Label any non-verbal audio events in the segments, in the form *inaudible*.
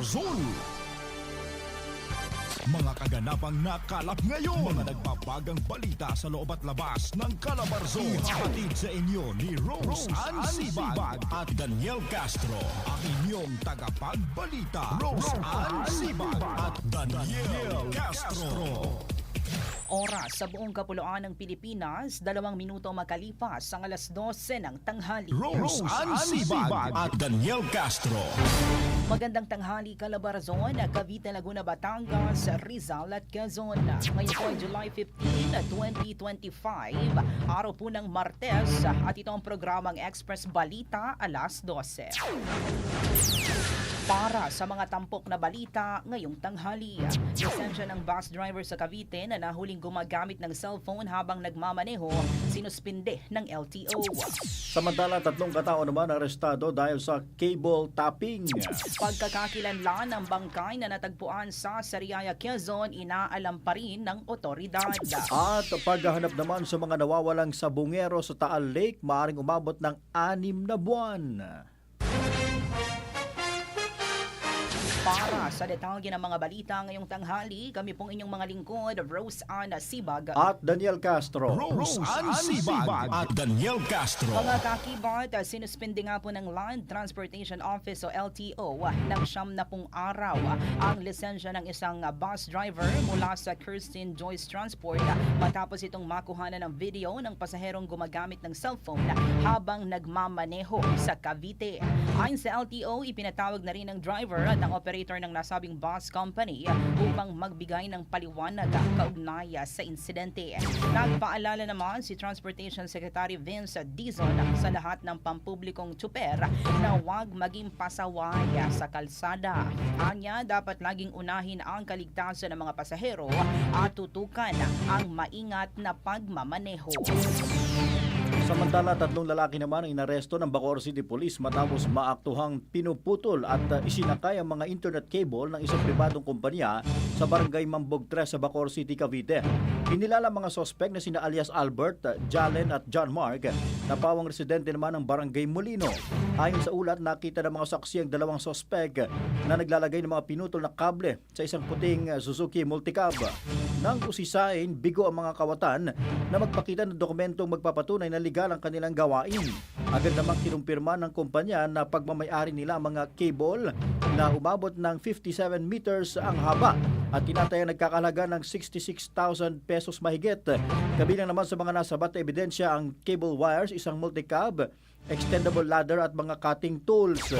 Calabarzon. Mga kaganapang nakalap ngayon. Mga nagpapagang balita sa loob at labas ng Calabarzon. Hatid sa inyo ni Rose, Ann Sibag at Daniel Castro. Ang inyong tagapagbalita. Rose Ann Sibag at Daniel Castro. Oras sa buong kapuluan ng Pilipinas, dalawang minuto makalipas ang alas 12 ng tanghali. Rose Ann Sibag at Daniel Castro. Magandang tanghali Calabarzon, Cavite, Laguna, Batangas, Rizal at Quezon. Ngayon po ay July 15, 2025, araw po ng Martes at ito ang programang Express Balita alas 12. Para sa mga tampok na balita ngayong tanghali, lisensya ng bus driver sa Cavite na nahuling gumagamit ng cellphone habang nagmamaneho, sinuspinde ng LTO. Samantala, tatlong katao naman arestado dahil sa cable tapping. Pagkakakilanlan ng bangkay na natagpuan sa Sariaya, Quezon, inaalam pa rin ng otoridad. At paghahanap naman sa mga nawawalang sabungero sa Taal Lake, maaaring umabot ng anim na buwan. Para sa detalye ng mga balita ngayong tanghali, kami pong inyong mga lingkod, Rose Anna Sibag. At Daniel Castro. Rose Ann Sibag at Daniel Castro. Mga kakibat, sinuspindi nga po ng Land Transportation Office o LTO ng siyam na pong araw ang lisensya ng isang bus driver mula sa Kirsten Joyce Transport matapos itong makuhanan ng video ng pasaherong gumagamit ng cellphone habang nagmamaneho sa Cavite. Ayon sa LTO, ipinatawag na rin ng driver at ang operator ng nasabing bus company upang magbigay ng paliwanag kaugnay uh, sa insidente. Nagpaalala naman si Transportation Secretary Vince Dizon sa lahat ng pampublikong tuper na huwag maging pasaway sa kalsada. Anya, dapat laging unahin ang kaligtasan ng mga pasahero at tutukan ang maingat na pagmamaneho. Samantala, tatlong lalaki naman ang inaresto ng Bacoor City Police matapos maaktuhang pinuputol at uh, isinakay ang mga internet cable ng isang pribadong kumpanya sa barangay Mambog 3 sa Bacoor City, Cavite. Kinilala mga sospek na sina alias Albert, uh, Jalen at John Mark na pawang residente naman ng barangay Molino. Ayon sa ulat, nakita ng mga saksi ang dalawang sospek na naglalagay ng mga pinutol na kable sa isang puting uh, Suzuki Multicab. Nang usisain, bigo ang mga kawatan na magpakita ng dokumentong magpapatunay na legal ang kanilang gawain. Agad namang kinumpirma ng kumpanya na pagmamayari nila ang mga cable na umabot ng 57 meters ang haba at tinataya nagkakalaga ng 66,000 pesos mahigit. Kabilang naman sa mga nasabat na ebidensya ang cable wires, isang multicab, extendable ladder at mga cutting tools.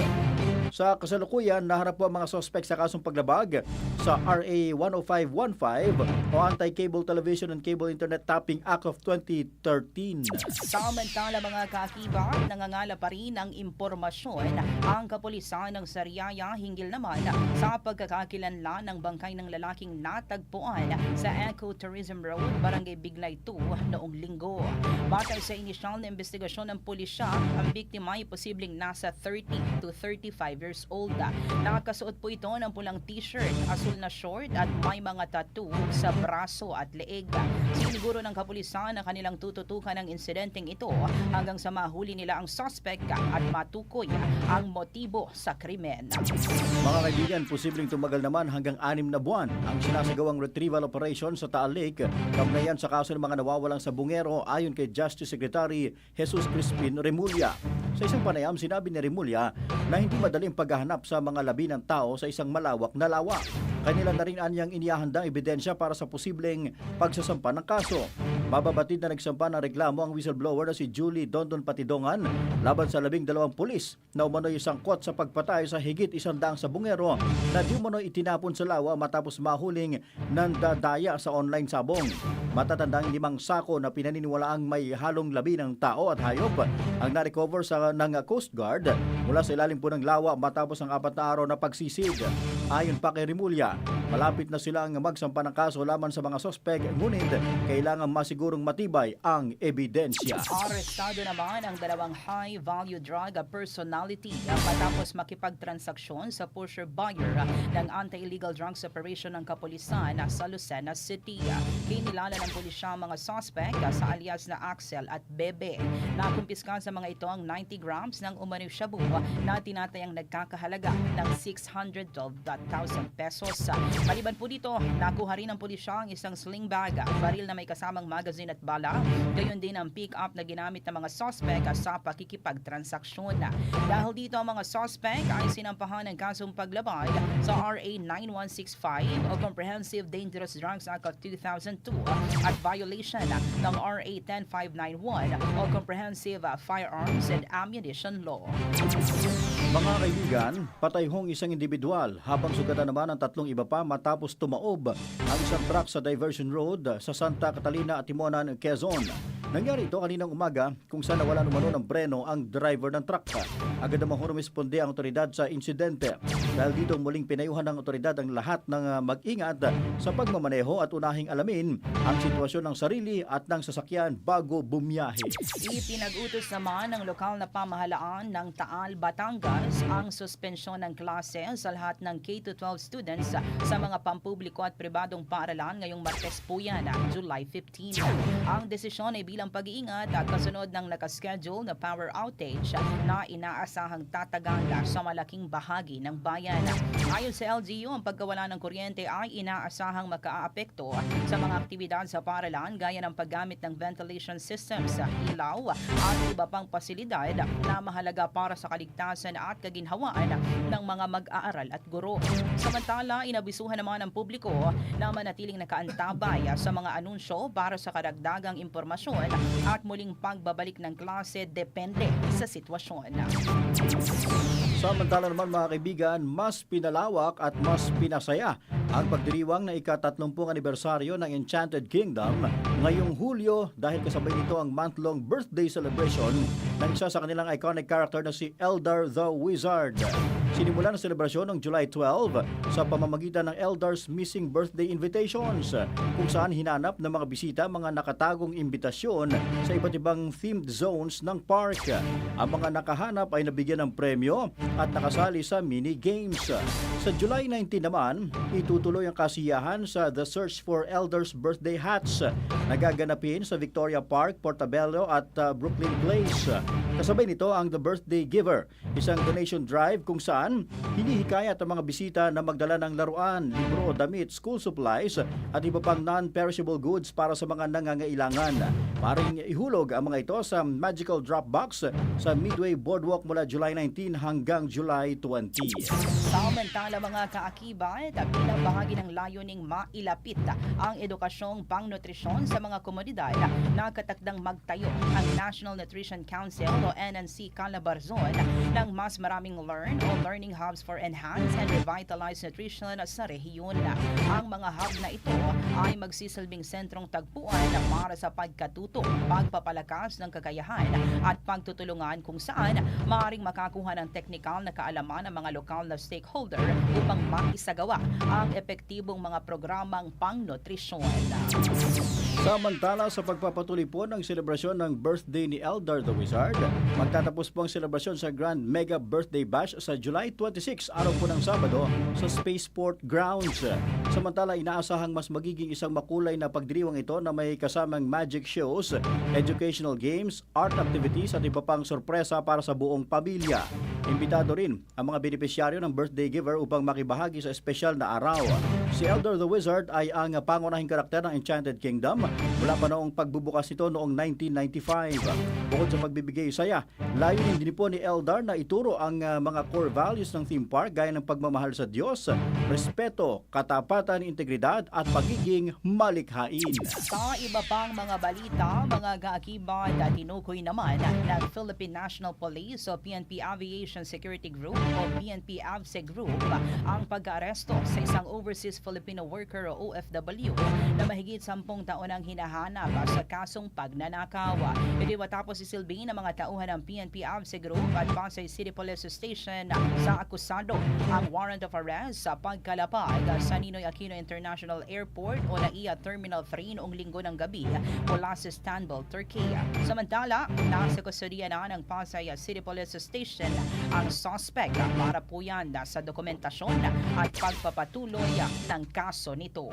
Sa kasalukuyan, naharap po ang mga sospek sa kasong paglabag sa RA 10515 o Anti-Cable Television and Cable Internet Tapping Act of 2013. Samantala mga kakibat, nangangala pa rin ang impormasyon ang kapulisan ng Sariaya hinggil naman sa pagkakakilanlan ng bangkay ng lalaking natagpuan sa Eco Tourism Road, Barangay Biglay 2 noong linggo. Batay sa inisyal na investigasyon ng pulisya, ang biktima ay posibleng nasa 30 to 35 years old. Nakakasuot po ito ng pulang t-shirt, asul na short at may mga tattoo sa braso at leeg. Siniguro ng kapulisan na kanilang tututukan ng insidenteng ito hanggang sa mahuli nila ang suspect at matukoy ang motibo sa krimen. Mga kaibigan, posibleng tumagal naman hanggang anim na buwan ang sinasagawang retrieval operation sa Taal Lake kaugnayan sa kaso ng mga nawawalang sabungero ayon kay Justice Secretary Jesus Crispin Remulla. Sa isang panayam, sinabi ni Remulla na hindi madaling paghahanap sa mga labi ng tao sa isang malawak na lawa. Kanila na rin anyang inihahandang ebidensya para sa posibleng pagsasampa ng kaso. Mababatid na nagsampa ng reklamo ang whistleblower na si Julie Dondon Patidongan laban sa labing dalawang pulis na umano'y sangkot sa pagpatay sa higit isang daang sabungero na di umano'y itinapon sa lawa matapos mahuling nandadaya sa online sabong. Matatandang limang sako na pinaniniwalaang may halong labi ng tao at hayop ang narecover sa ng Coast Guard mula sa ilalim po ng lawa matapos ang apat na araw na pagsisid. Ayon pa kay Rimulya, malapit na silang magsampa ng kaso laman sa mga sospek ngunit kailangan masigurong matibay ang ebidensya. Arestado naman ang dalawang high-value drug personality uh, matapos makipagtransaksyon sa pusher buyer uh, ng anti-illegal drugs operation ng kapulisan uh, sa Lucena City. Kinilala ng pulisya ang mga suspect ah, sa alias na Axel at Bebe. Nakumpiska sa mga ito ang 90 grams ng umano'y shabu ah, na tinatayang nagkakahalaga ng 612,000 pesos. Ah, Maliban po dito, nakuha rin ng pulisya ang isang sling bag, ah, baril na may kasamang magazine at bala, gayon din ang pick-up na ginamit ng mga ah, sa pakikipagtransaksyon. Ah, Dahil dito ang mga suspect ay sinampahan ng kasong paglabag sa RA 9165 o Comprehensive Dangerous Drugs Act of 2002 at violation ng RA 10591 o Comprehensive Firearms and Ammunition Law. Mga kaibigan, patay hong isang individual habang sugatan naman ang tatlong iba pa matapos tumaob ang isang truck sa Diversion Road sa Santa Catalina at Timonan, Quezon. Nangyari ito kaninang umaga kung saan nawalan umano ng preno ang driver ng truck. Agad namang rumisponde ang otoridad sa insidente. Dahil dito muling pinayuhan ng otoridad ang lahat ng ah, mag-ingat sa pagmamaneho at unahing alamin ang sitwasyon ng sarili at ng sasakyan bago bumiyahe. Ipinag-utos naman ng lokal na pamahalaan ng Taal, Batangas ang suspensyon ng klase sa lahat ng K-12 students sa mga pampubliko at pribadong paaralan ngayong Martes po yan, July 15. Ang desisyon ay bilang pag-iingat at kasunod ng nakaschedule na power outage na inaasahang tatagal sa malaking bahagi ng bayan. Ayon sa LGU, ang pagkawala ng kuryente ay inaasahang makaapekto sa mga aktibidad sa paaralan gaya ng paggamit ng ventilation systems, ilaw at iba pang pasilidad na mahalaga para sa kaligtasan at kaginhawaan ng mga mag-aaral at guro. Samantala, inabisuhan naman ng publiko na manatiling nakaantabay sa mga anunsyo para sa karagdagang impormasyon at muling pagbabalik ng klase depende sa sitwasyon. Samantala naman mga kaibigan, mas pinalawak at mas pinasaya ang pagdiriwang na ika-30 anibersaryo ng Enchanted Kingdom ngayong Hulyo dahil kasabay nito ang month-long birthday celebration ng isa sa kanilang iconic character na si Eldar the Wizard. Sinimulan ang selebrasyon noong July 12 sa pamamagitan ng Eldar's Missing Birthday Invitations kung saan hinanap ng mga bisita mga nakatagong imbitasyon sa iba't ibang themed zones ng park. Ang mga nakahanap ay nabigyan ng premyo at nakasali sa mini games. Sa July 19 naman, itutuloy ang kasiyahan sa The Search for Elders Birthday Hats na gaganapin sa Victoria Park, Portobello at uh, Brooklyn Place. Kasabay nito ang The Birthday Giver, isang donation drive kung saan hinihikayat ang mga bisita na magdala ng laruan, libro, damit, school supplies at iba pang non-perishable goods para sa mga nangangailangan. Maring ihulog ang mga ito sa Magical Drop Box sa Midway Boardwalk mula July 19 hanggang July 20. Samantala mga kaakibat, bilang bahagi ng layuning mailapit ang edukasyong pangnutrisyon sa mga komunidad, nakatakdang magtayo ang National Nutrition Council o NNC Calabarzon ng mas maraming learn o learning hubs for enhanced and revitalized nutrition sa rehiyon. Ang mga hub na ito ay magsisilbing sentrong tagpuan para sa pagkatuto, pagpapalakas ng kakayahan at pagtutulungan kung saan maaaring makakuha ng teknikal na kaalaman ng mga lokal na stakeholder upang maisagawa ang epektibong mga programang pangnutrisyon. Samantala sa pagpapatuloy po ng selebrasyon ng birthday ni Eldar the Wizard, magtatapos po ang selebrasyon sa Grand Mega Birthday Bash sa July 26, araw po ng Sabado, sa Spaceport Grounds. Samantala, inaasahang mas magiging isang makulay na pagdiriwang ito na may kasamang magic shows, educational games, art activities at iba pang sorpresa para sa buong pamilya. Imbitado rin ang mga benepisyaryo ng birthday giver upang makibahagi sa espesyal na araw. Si Eldar the Wizard ay ang pangunahing karakter ng Enchanted Kingdom mula pa noong pagbubukas nito noong 1995. Bukod sa pagbibigay saya, layunin din po ni Eldar na ituro ang uh, mga core values ng theme park gaya ng pagmamahal sa Diyos, respeto, katapatan, integridad at pagiging malikhain. Sa iba pang mga balita, mga kaakibat at tinukoy naman ng Philippine National Police o PNP Aviation Security Group o PNP AVSE Group ang pag-aresto sa isang overseas Filipino worker o OFW na mahigit sampung taon ang hinahanap sa kasong pagnanakaw. Ito matapos isilbi ng mga tauhan ng PNP AVSE Group at Pasay City Police Station sa akusado ang warrant of arrest sa pagkalapag sa Ninoy Aquino International Airport o NAIA Terminal 3 noong linggo ng gabi mula sa Istanbul, Turkey. Samantala, nasa kustudiya na ng Pasay City Police Station ang suspect para po yan sa dokumentasyon at pagpapatuloy ng kaso nito.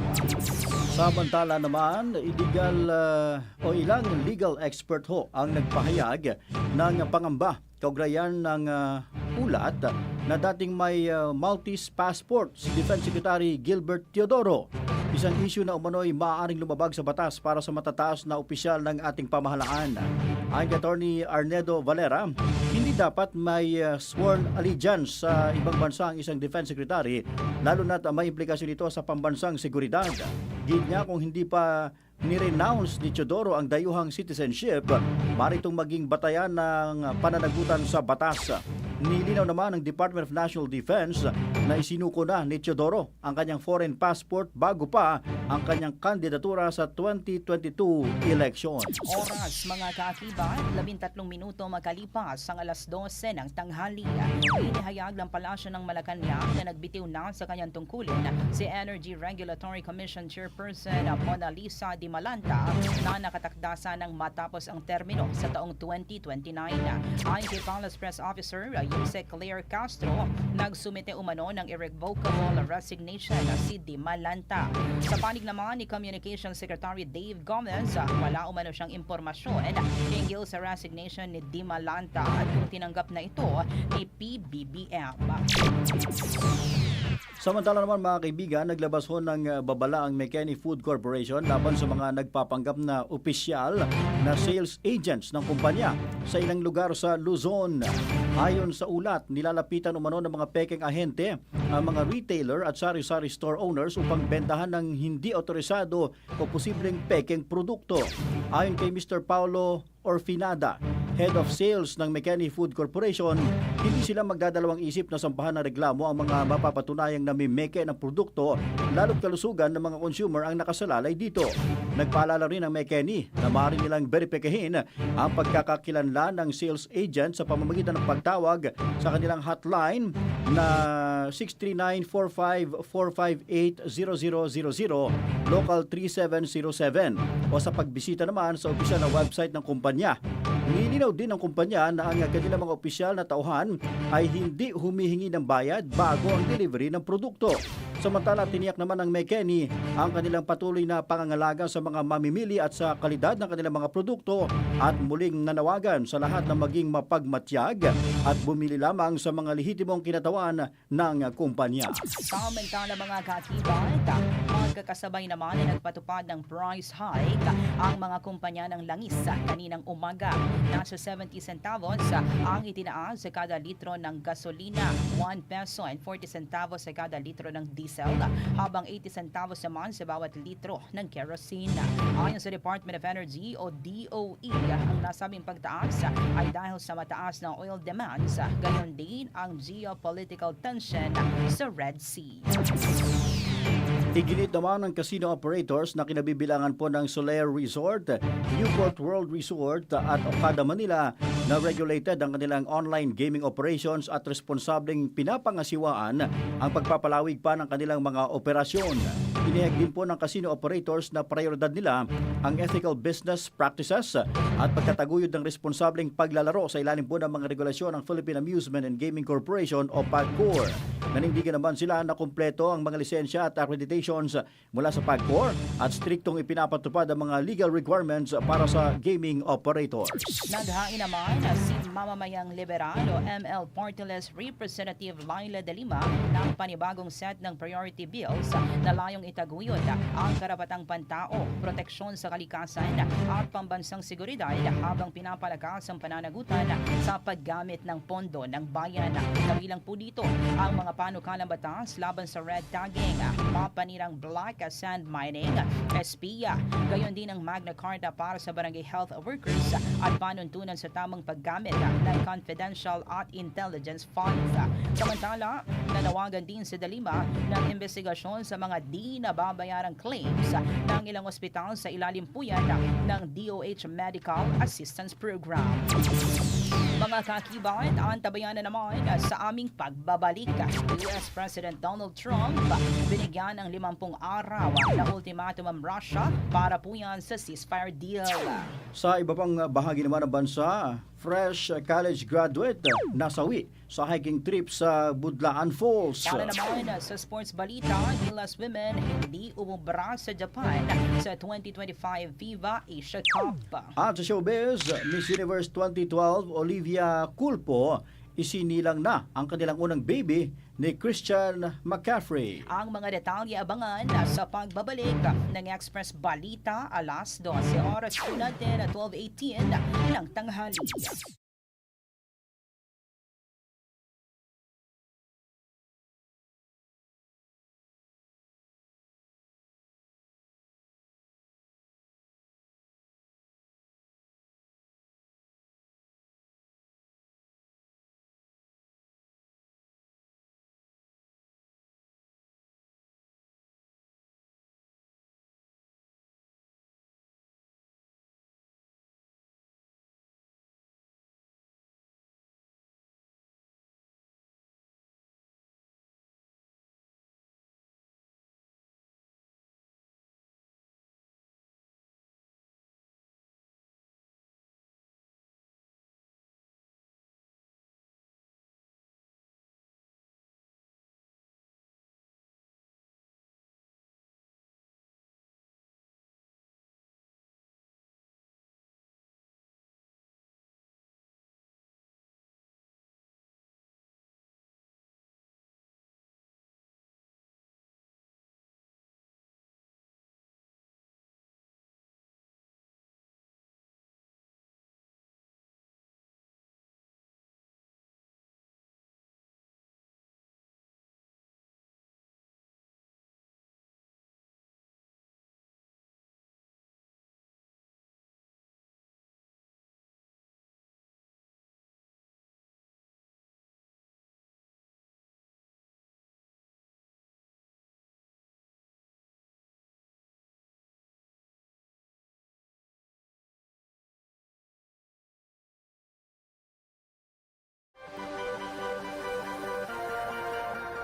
Samantala naman, illegal uh, o ilang legal expert ho ang nagpahayag ng pangamba kaugnayan ng uh, ulat na dating may uh, Maltese passport si Defense Secretary Gilbert Teodoro. Isang issue na umano'y maaaring lumabag sa batas para sa matataas na opisyal ng ating pamahalaan. Ayon Attorney Arnedo Valera, hindi dapat may uh, sworn allegiance sa ibang bansa ang isang defense secretary lalo na't may implikasyon ito sa pambansang seguridad. Gid niya kung hindi pa ni-renounce ni Teodoro ang dayuhang citizenship, maritong maging batayan ng pananagutan sa batas. Nilinaw naman ng Department of National Defense na isinuko na ni Teodoro ang kanyang foreign passport bago pa ang kanyang kandidatura sa 2022 election. Oras mga kaakibat, 13 minuto makalipas ang alas 12 ng tanghali. Inihayag ng Palasyo ng Malacanang na nagbitiw na sa kanyang tungkulin si Energy Regulatory Commission Chairperson Mona Lisa Di Malanta na nakatakdasa ng matapos ang termino sa taong 2029. Ayon kay Palace Press Officer Yusek Claire Castro, nagsumite umano ng irrevocable resignation si Di Malanta. Sa panig naman ni Communications Secretary Dave Gomez, wala umano siyang impormasyon hinggil sa resignation ni Di Malanta at kung tinanggap na ito ni PBBM. Samantala naman mga kaibigan, naglabas ho ng uh, babala ang McKinney Food Corporation laban sa mga nagpapanggap na opisyal na sales agents ng kumpanya sa ilang lugar sa Luzon. Ayon sa ulat, nilalapitan umano ng mga pekeng ahente ang mga retailer at sari-sari store owners upang bentahan ng hindi otorisado o posibleng pekeng produkto. Ayon kay Mr. Paulo Orfinada, Head of Sales ng McKinney Food Corporation, hindi sila magdadalawang isip na sampahan ng reklamo ang mga mapapatunayang namimeke ng produkto lalo't kalusugan ng mga consumer ang nakasalalay dito. Nagpaalala rin ang McKinney na maaari nilang verifikahin ang pagkakakilanlan ng sales agent sa pamamagitan ng pagtawag sa kanilang hotline na 639-45-458-0000 local 3707 o sa pagbisita naman sa opisyal na website ng kumpanya. Nilinaw din ng kumpanya na ang kanilang mga opisyal na tauhan ay hindi humihingi ng bayad bago ang delivery ng produkto. Samantala, tiniyak naman ng McKinney ang kanilang patuloy na pangangalaga sa mga mamimili at sa kalidad ng kanilang mga produkto at muling nanawagan sa lahat na maging mapagmatyag at bumili lamang sa mga lehitimong kinatawan ng kumpanya. Samantala mga katibat, magkakasabay naman na nagpatupad ng price hike ang mga kumpanya ng langis kaninang umaga. Nasa 70 centavos ang itinaas sa kada litro ng gasolina, 1 peso and 40 centavos sa kada litro ng diesel, habang 80 centavos naman sa bawat litro ng kerosene. Ayon sa Department of Energy o DOE, ang nasabing pagtaas ay dahil sa mataas na oil demands, gayon din ang geopolitical tension sa Red Sea. Iginit naman ng casino operators na kinabibilangan po ng Soler Resort, Newport World Resort at Okada Manila na regulated ang kanilang online gaming operations at responsableng pinapangasiwaan ang pagpapalawig pa ng kanilang mga operasyon. Inihag din po ng casino operators na prioridad nila ang ethical business practices at pagkataguyod ng responsableng paglalaro sa ilalim po ng mga regulasyon ng Philippine Amusement and Gaming Corporation o PAGCOR. Nanindigan naman sila na kumpleto ang mga lisensya at accreditations mula sa PAGCOR at striktong ipinapatupad ang mga legal requirements para sa gaming operators. Naghain naman si Mamamayang Liberal o ML Partiless Representative Laila de Lima ng panibagong set ng priority bills na layong itaguyod ang karapatang pantao, proteksyon sa kalikasan at pambansang seguridad habang pinapalakas ang pananagutan sa paggamit ng pondo ng bayan. Kabilang po dito ang mga panukalang batas laban sa red tagging, mapanirang black sand mining, SPIA, gayon din ang Magna Carta para sa barangay health workers at panuntunan sa tamang paggamit ng confidential at intelligence funds. Samantala, nanawagan din si Dalima ng investigasyon sa mga di nababayarang claims ng ilang ospital sa ilalim po ng DOH Medical Assistance Program. Mga kakibat, antabayan na naman sa aming pagbabalik. US President Donald Trump binigyan ng 50 araw na ultimatum ang Russia para po yan sa ceasefire deal. Sa iba pang bahagi naman ng bansa, fresh college graduate nasawi sa hiking trip sa Budlaan Falls. Para naman sa sports balita, Gilas Women hindi umubra sa Japan sa 2025 FIBA Asia Cup. At sa showbiz, Miss Universe 2012 Olivia Culpo isinilang na ang kanilang unang baby ni Christian McCaffrey. Ang mga detalye abangan sa pagbabalik ng Express Balita alas 12 oras po natin at 12.18 ng tanghali.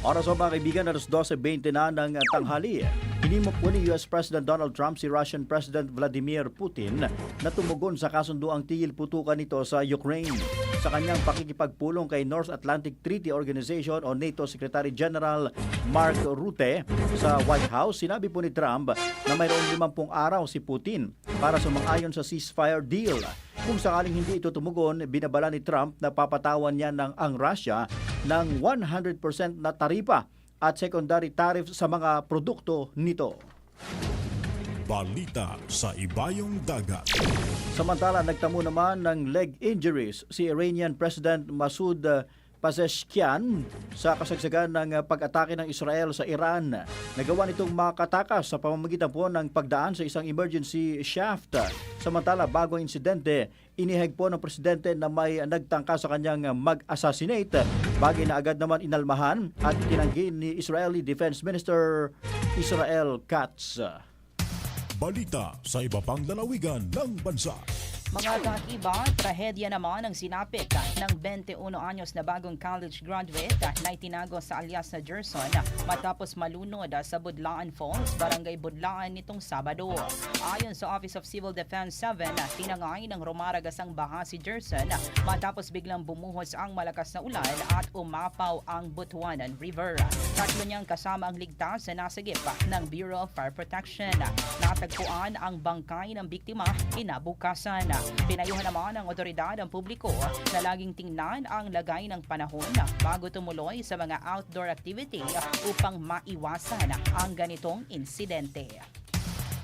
Oras o mga kaibigan, alas 12.20 na ng tanghali. Hinimok po ni US President Donald Trump si Russian President Vladimir Putin na tumugon sa kasunduang tigil putukan nito sa Ukraine. Sa kanyang pakikipagpulong kay North Atlantic Treaty Organization o NATO Secretary General Mark Rutte sa White House, sinabi po ni Trump na mayroong 50 araw si Putin para sumang-ayon sa ceasefire deal. Kung sakaling hindi ito tumugon, binabala ni Trump na papatawan niya ng ang Russia ng 100% na taripa at secondary tariff sa mga produkto nito. Balita sa Ibayong Dagat. Samantala, nagtamo naman ng leg injuries si Iranian President Masoud Pezeshkian sa kasagsagan ng pag-atake ng Israel sa Iran. Nagawa nitong makatakas sa pamamagitan po ng pagdaan sa isang emergency shaft. Samantala, bago ang insidente, iniheg po ng presidente na may nagtangka sa kanyang mag-assassinate. Bagay na agad naman inalmahan at tinanggi ni Israeli Defense Minister Israel Katz. Balita sa iba pang lalawigan ng bansa. Mga kakiba, trahedya naman ang sinapit ng 21 anyos na bagong college graduate na itinago sa alias na Gerson matapos malunod sa Budlaan Falls, Barangay Budlaan nitong Sabado. Ayon sa Office of Civil Defense 7, tinangay ng rumaragasang baha si Gerson matapos biglang bumuhos ang malakas na ulan at umapaw ang Butuanan River. Tatlo niyang kasama ang ligtas na nasagip ng Bureau of Fire Protection. Natagpuan ang bangkay ng biktima kinabukasan. Pinayuhan naman ng otoridad ang publiko na laging tingnan ang lagay ng panahon bago tumuloy sa mga outdoor activity upang maiwasan ang ganitong insidente.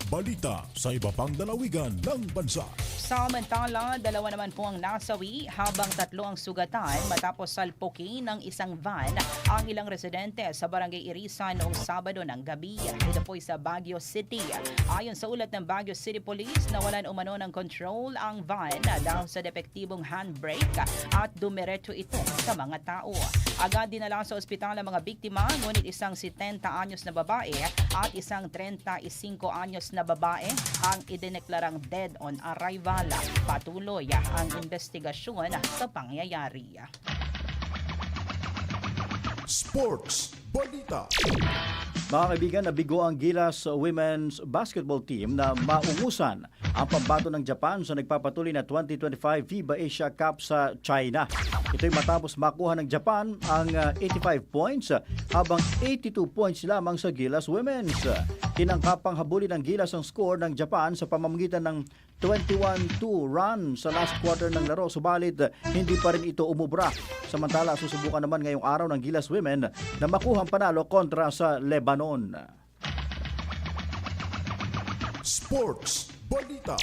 Balita sa iba pang dalawigan ng bansa. Samantala, dalawa naman po ang nasawi habang tatlo ang sugatan matapos salpukin ng isang van ang ilang residente sa barangay Irisan noong Sabado ng gabi. Ito po sa Baguio City. Ayon sa ulat ng Baguio City Police, nawalan umano ng control ang van dahil sa depektibong handbrake at dumiretso ito sa mga tao. Agad dinala sa ospital ang mga biktima, ngunit isang 70 anyos na babae at isang 35 anyos na babae ang idineklarang dead on arrival. Patuloy ang investigasyon sa pangyayari. Sports Balita. Mga kaibigan, nabigo ang Gilas Women's Basketball Team na maungusan ang pambato ng Japan sa nagpapatuloy na 2025 FIBA Asia Cup sa China. Ito'y matapos makuha ng Japan ang uh, 85 points uh, habang 82 points lamang sa Gilas Women's. Tinangkapang habulin ng Gilas ang score ng Japan sa pamamagitan ng 21-2 run sa last quarter ng laro subalit hindi pa rin ito umubra. Samantala susubukan naman ngayong araw ng Gilas Women na makuha ang panalo kontra sa Lebanon. Sports Balita.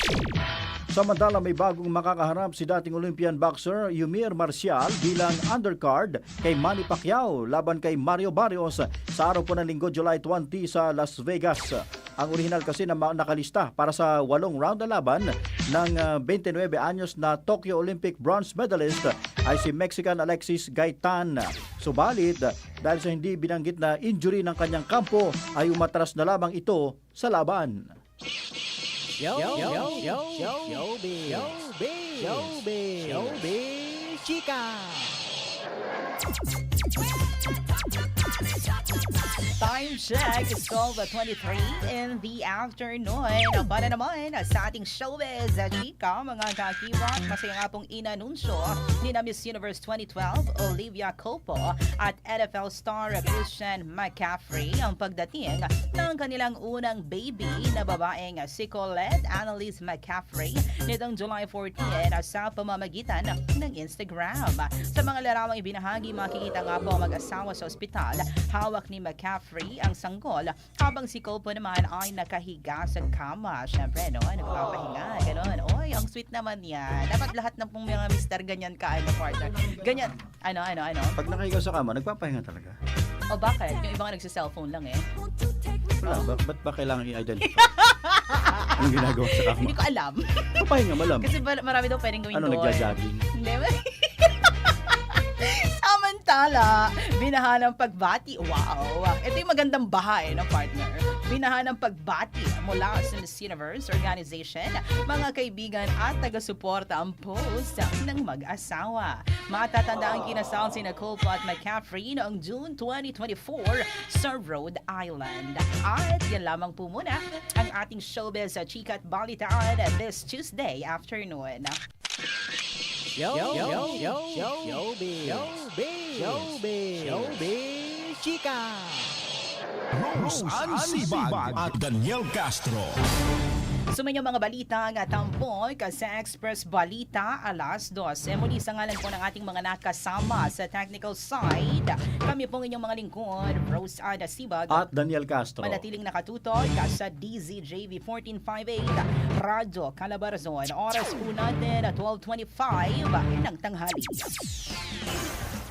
Samantala may bagong makakaharap si dating Olympian boxer Yumir Marcial bilang undercard kay Manny Pacquiao laban kay Mario Barrios sa araw po ng linggo July 20 sa Las Vegas. Ang original kasi na nakalista para sa walong round na laban ng ah, 29 anyos na Tokyo Olympic bronze medalist ay si Mexican Alexis Gaitan. Subalit, dahil sa hindi binanggit na injury ng kanyang kampo ay umatras na lamang ito sa laban. Yo, yo, yo, yo, yo, showbiz, showbiz, showbiz, showbiz, chika. Time check is 12.23 in the afternoon. Para naman sa ating showbiz, chika, mga kakiwat, kasi nga pong inanunsyo ni na Miss Universe 2012, Olivia Copo at NFL star Christian McCaffrey ang pagdating ng kanilang unang baby na babaeng si Colette Annalise McCaffrey nitong July 14 sa pamamagitan ng Instagram. Sa mga larawang ibinahagi, makikita nga po mag-asawa sa ospital. Hawak ni McCaffrey ang sanggol habang si Copo naman ay nakahiga sa kama. Siyempre, no? Nagpapahinga. Ganon. Oy, ang sweet naman yan. Dapat lahat ng pong mga mister ganyan ka, ano, partner. Ganyan. Ano, ano, ano? Pag nakahiga sa kama, nagpapahinga talaga. O bakit? Yung iba nga nagsa-cellphone lang eh. Wala, ba, ba't ba kailangan i-identify? *laughs* Anong ginagawa sa kama? Hindi ko alam. Papahinga, malam. Kasi ba- marami daw pwedeng gawin Ano, doon. nagja-jogging? Hindi ba? *laughs* Samantala, binaha ng pagbati. Wow! Ito yung magandang bahay, no, partner? Binaha ng pagbati mula sa Miss Universe Organization, mga kaibigan at taga-suporta ang post ng mag-asawa. Matatanda ang kinasal si Nicole at McCaffrey noong June 2024 sa Rhode Island. At yan lamang po muna ang ating showbiz sa Chika at Balitaan this Tuesday afternoon. Yo, yo, yo, yo, showbiz, showbiz, showbiz, showbiz, chika. Rose Ansibag at Daniel Castro. Sumayo mga balita nga tampoy ka sa Express Balita alas 12. Muli sa ngalan po ng ating mga nakasama sa technical side. Kami pong inyong mga lingkod, Rose Ada Sibag. At Daniel Castro. Manatiling nakatutoy ka sa DZJV 1458 Radyo Calabarzon. Oras po natin at 12.25 ng tanghali.